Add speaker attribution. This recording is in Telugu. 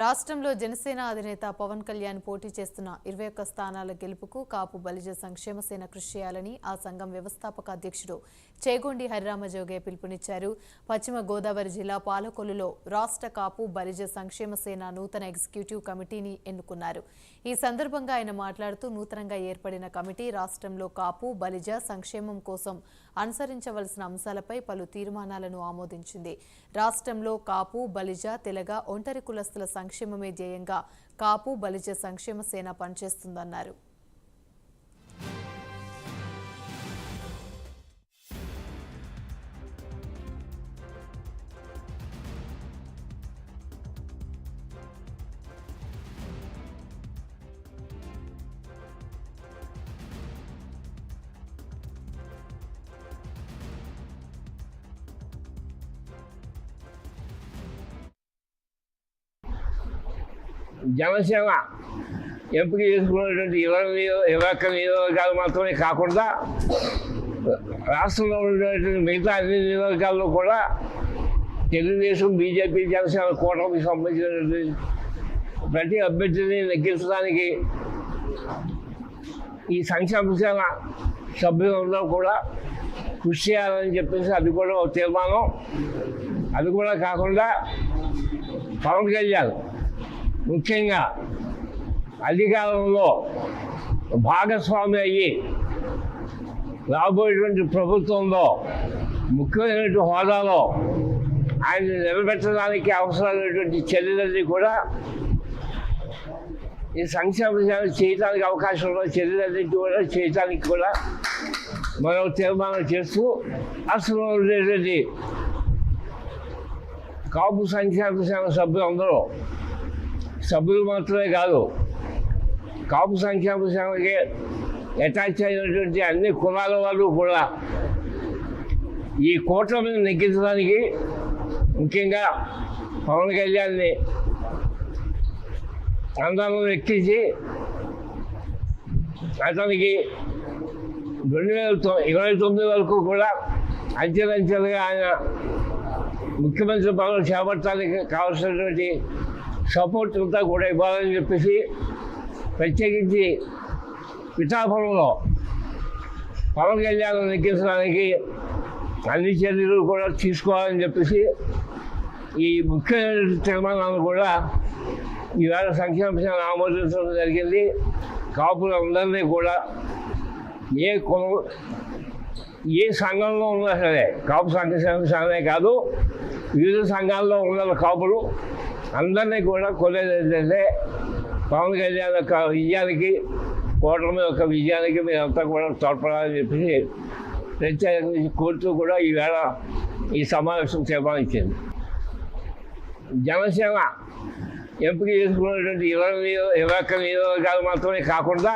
Speaker 1: రాష్ట్రంలో జనసేన అధినేత పవన్ కళ్యాణ్ పోటీ చేస్తున్న ఇరవై ఒక్క స్థానాల గెలుపుకు కాపు బలిజ సంక్షేమ సేన కృషి చేయాలని ఆ సంఘం వ్యవస్థాపక అధ్యక్షుడు చేగొండి హరిరామజోగయ్య పిలుపునిచ్చారు. పశ్చిమ గోదావరి జిల్లా పాలకొల్లులో రాష్ట్ర కాపు బలిజ సంక్షేమ సేన నూతన ఎగ్జిక్యూటివ్ కమిటీని ఎన్నుకున్నారు. ఈ సందర్భంగా ఆయన మాట్లాడుతూ నూతనంగా ఏర్పడిన కమిటీ రాష్ట్రంలో కాపు బలిజ సంక్షేమం కోసం అనుసరించవలసిన అంశాలపై పలు తీర్మానాలను ఆమోదించింది. రాష్ట్రంలో కాపు బలిజ తెలగ ఒంటరి కులస్తుల సంక్షేమమే ధ్యేయంగా కాపు బలిజ సంక్షేమ సేన పనిచేస్తుందన్నారు.
Speaker 2: జనసేన ఎంపిక చేసుకున్నటువంటి ఇరవై నియో- ఇరవై ఒక్క నియోజకవర్గాలు మాత్రమే కాకుండా రాష్ట్రంలో ఉన్నటువంటి మిగతా అన్ని నియోజకవర్గాల్లో కూడా తెలుగుదేశం బీజేపీ జనసేన కూటమికి సంబంధించినటువంటి ప్రతి అభ్యర్థిని నెగ్గించడానికి ఈ సంక్షేమ సేన సభ్యులందరూ కూడా కృషి చేయాలని చెప్పేసి అది కూడా ఒక తీర్మానం. అది కూడా కాకుండా పవన్ కళ్యాణ్ ముఖ్యంగా అధికారంలో భాగస్వామి అయ్యి రాబోయేటువంటి ప్రభుత్వంలో ముఖ్యమైనటువంటి హోదాలో ఆయన నిలబెట్టడానికి అవసరమైనటువంటి చర్యలన్నీ కూడా ఈ సంక్షేమ సేవ చేయడానికి అవకాశం ఉన్న చర్యలన్నింటి కూడా చేయడానికి కూడా మనం తీర్మానం చేస్తూ అసలు ఉండేటువంటి కాపు సంక్షేమ సభ్యులందరూ సభ్యులు మాత్రమే కాదు కాపు సంక్షేమ సంఘకి అటాచ్ అయినటువంటి అన్ని కులాల వాళ్ళు కూడా ఈ కూటమిని నెగ్గించడానికి ముఖ్యంగా పవన్ కళ్యాణ్ని అందరం ఎక్కించి అతనికి రెండు వేల తొ- ఇరవై తొమ్మిది వరకు కూడా అంచెలంచెలుగా ఆయన ముఖ్యమంత్రి పదవి చేపట్టడానికి కావాల్సినటువంటి సపోర్ట్ అంతా కూడా ఇవ్వాలని చెప్పేసి ప్రత్యేకించి పిఠాపురంలో పవన్ కళ్యాణ్ నెగ్గించడానికి అన్ని చర్యలు కూడా తీసుకోవాలని చెప్పేసి ఈ ముఖ్యమైన తీర్మానాలు కూడా ఈవేళ సంక్షేమ శాఖ ఆమోదించడం జరిగింది. కాపులందరినీ కూడా ఏ కులం ఏ సంఘంలో ఉన్నా సరే కాపు సంక్షేమ సేనే కాదు వివిధ సంఘాల్లో ఉన్న కాపులు అందరినీ కూడా కొనేది ఏంటంటే పవన్ కళ్యాణ్ యొక్క విజయానికి కూటమి యొక్క విజయానికి మీరంతా కూడా తోడ్పడాలని చెప్పేసి ప్రత్యేకించి కోరుతూ కూడా ఈవేళ ఈ సమావేశం తీర్మానించింది. జనసేన ఎంపిక చేసుకున్నటువంటి ఇరవై ఇరవై ఒక్క నియోజకవర్గాలు మాత్రమే కాకుండా